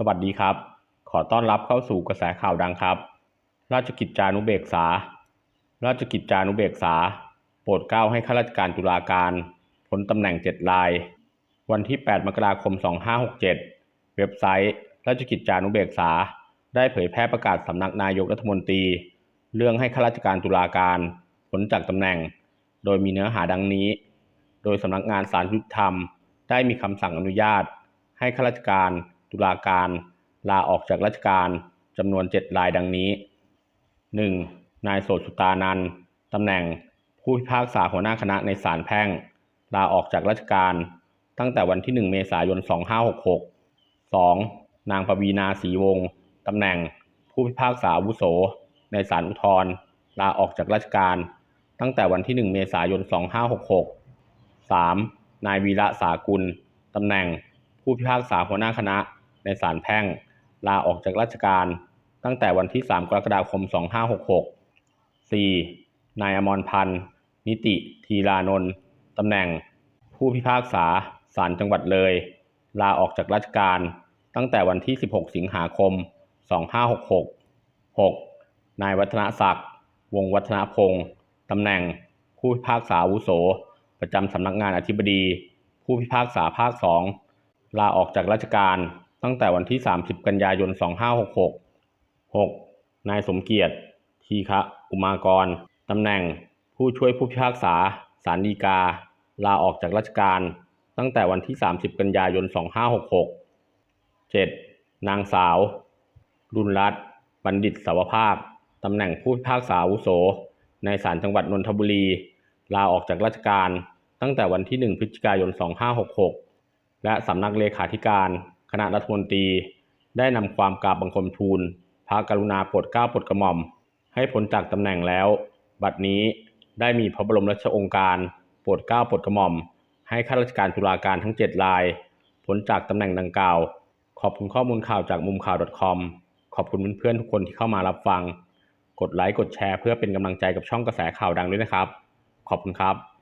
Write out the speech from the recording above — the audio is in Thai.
สวัสดีครับ ขอต้อนรับเข้าสู่กระแสข่าวดังครับ ราชกิจจานุเบกษา ราชกิจจานุเบกษา โปรดเกล้าให้ข้าราชการตุลาการพ้นตำแหน่งเจ็ดราย วันที่ 8 มกราคม 2567 เว็บไซต์ ราชกิจจานุเบกษา ได้เผยแพร่ประกาศสำนักนายกรัฐมนตรี เรื่องให้ข้าราชการตุลาการพ้นจากตำแหน่ง โดยมีเนื้อหาดังนี้ โดยสำนักงานศาลยุติธรรม ได้มีคำสั่งอนุญาต ให้ข้าราชการ ตุลาการลาออกจากราชการจำนวน 7 รายดังนี้ 1. นายโสตสุตานันท์ตำแหน่งผู้พิพากษาหัวหน้าคณะในศาลแพ่ง ลาออกจากราชการ ตั้งแต่วันที่ 1 เมษายน 2566 2. นางปวีนาศรีวงศ์ตำแหน่งผู้พิพากษาอาวุโส ในศาลอุทธรณ์ลาออกจากราชการ ตั้งแต่วันที่ 1 เมษายน 2566 3. นายวีระสากุลตำแหน่งผู้พิพากษาหัวหน้าคณะ ในศาลแพ่งลาออกจากราชการ ตั้งแต่วันที่ 3 กรกฎาคม 2566 4. นายอมรพันธ์ นิติ ทีรานนท์ตำแหน่ง ผู้พิพากษาศาลจังหวัดเลย ลาออกจากราชการ ตั้งแต่วันที่ 16 สิงหาคม 2566 6. นายวัฒนศักดิ์ วงศ์วัฒนพงศ์ตำแหน่ง ผู้พิพากษาอาวุโส ประจำสำนักงานอธิบดี ผู้พิพากษาภาค 2 ลาออกจากราชการ ตั้งแต่วันที่ 30 กันยายน 2566 6. นายสมเกียรติ ทีฆะอุมากร ตำแหน่ง ผู้ช่วยผู้พิพากษาศาลฎีกา ลาออกจากราชการ ตั้งแต่วันที่ 30 กันยายน 2566 7. นางสาว รุณรัตบัณฑิตสาวภาคตำแหน่งผู้พิพากษาอาวุโส ในศาลจังหวัดนนทบุรี ลาออกจากราชการ ตั้งแต่วันที่ 1 พฤศจิกายน 2566 และสำนักเลขาธิการ ณะรัฐมนตรี ได้นำความกราบบังคมทูล พระกรุณาโปรดเกล้าโปรดกระหม่อม ให้พ้นจากตำแหน่งแล้ว บัดนี้ได้มีพระบรมราชองค์การโปรดเกล้าโปรดกระหม่อม ให้ข้าราชการตุลาการทั้ง 7 รายพ้นจากตำแหน่งดังกล่าว ขอบคุณข้อมูลข่าวจากมุมข่าว .com ขอบคุณเพื่อนๆทุกคนที่เข้ามารับฟัง กดไลค์กดแชร์เพื่อเป็นกำลังใจกับช่องกระแสข่าวดังด้วยนะครับ ขอบคุณครับ